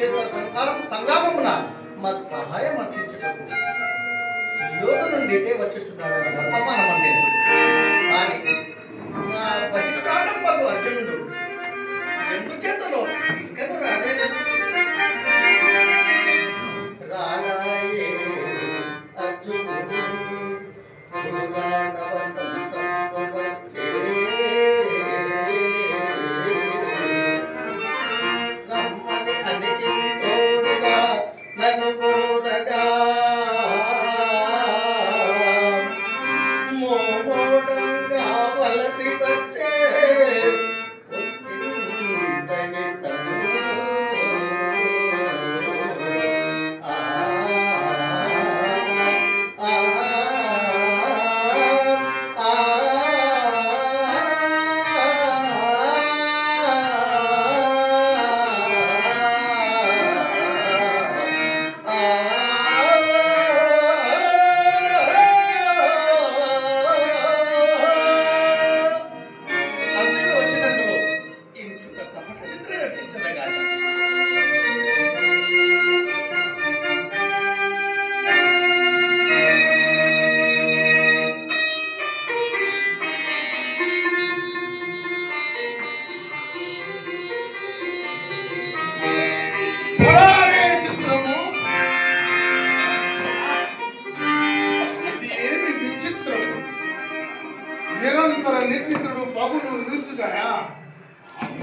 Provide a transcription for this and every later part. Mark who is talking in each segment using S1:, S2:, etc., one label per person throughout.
S1: చేత సంగ్రామ సంగ్రామమున మా సహాయం అర్పించుటకు యోధ నుండి వచ్చుచున్నాడని వర్తమానం అంటే కానీ నా బహిరాడంబకు అర్జునుడు
S2: రెండు చేతలో ఇంకను రాలేదు? రానాయే అర్జునుడు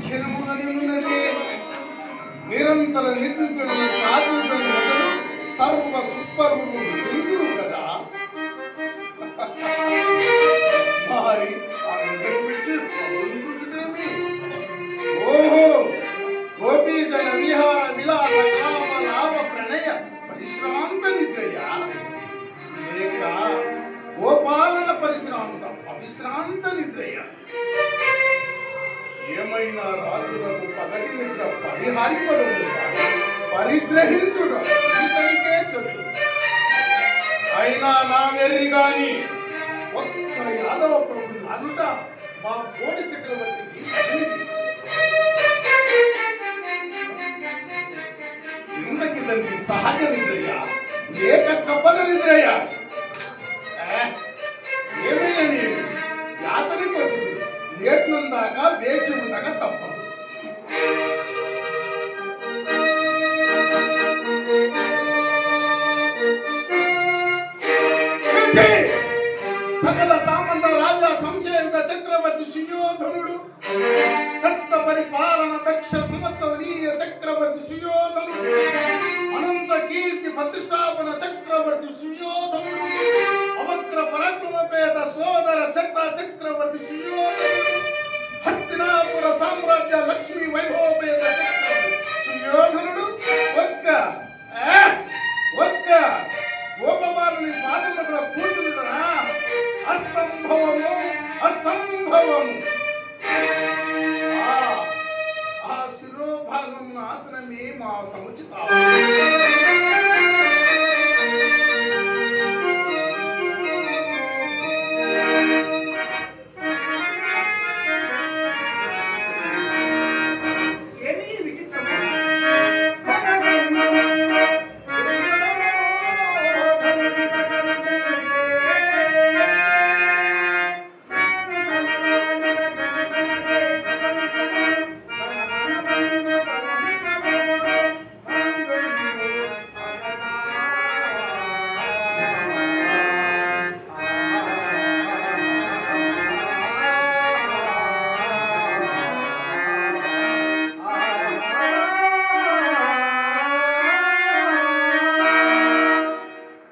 S2: అక్షరముగా నిన్నది నిరంతర నిద్రించడం సాధించడం మొదలు సర్వ సుపర్వులు ఏమైనా రాజులకు పగటి నిద్ర పరిహారిపడు పరిగ్రహించుడు ఇతనికే చెట్టు అయినా నా వెర్రి గాని ఒక్క యాదవ ప్రభు అనుట మా కోటి చక్రవర్తికి ఇంతకి తండ్రి సహజ నిద్రయ్య లేక కపల నిద్రయ? అని యాతనకి వచ్చింది. లేచినందాక వేచి ఉండగా తప్పదు సకల సామంత రాజా సంశయత చక్రవర్తి సుయోధనుడు సస్త పరిపాలన దక్ష సమస్త వరీయ చక్రవర్తి సుయోధనుడు అనంత కీర్తి ప్రతిష్టాపన చక్రవర్తి సుయోధనుడు అవక్ర పరాక్రమ పేద సోదర శత చక్రవర్తి సుయోధనుడు సామ్రాజ్య లక్ష్మి వైభవపేద చక్రవర్తి సుయోధనుడు ఒక్క ఒక్క గోపబాలుని పాదముల కూడా కూర్చుంటున్నా అసంభవము అసంభవము. ఆ, ఆ శిరోభాగం ఆసనమే మా సముచిత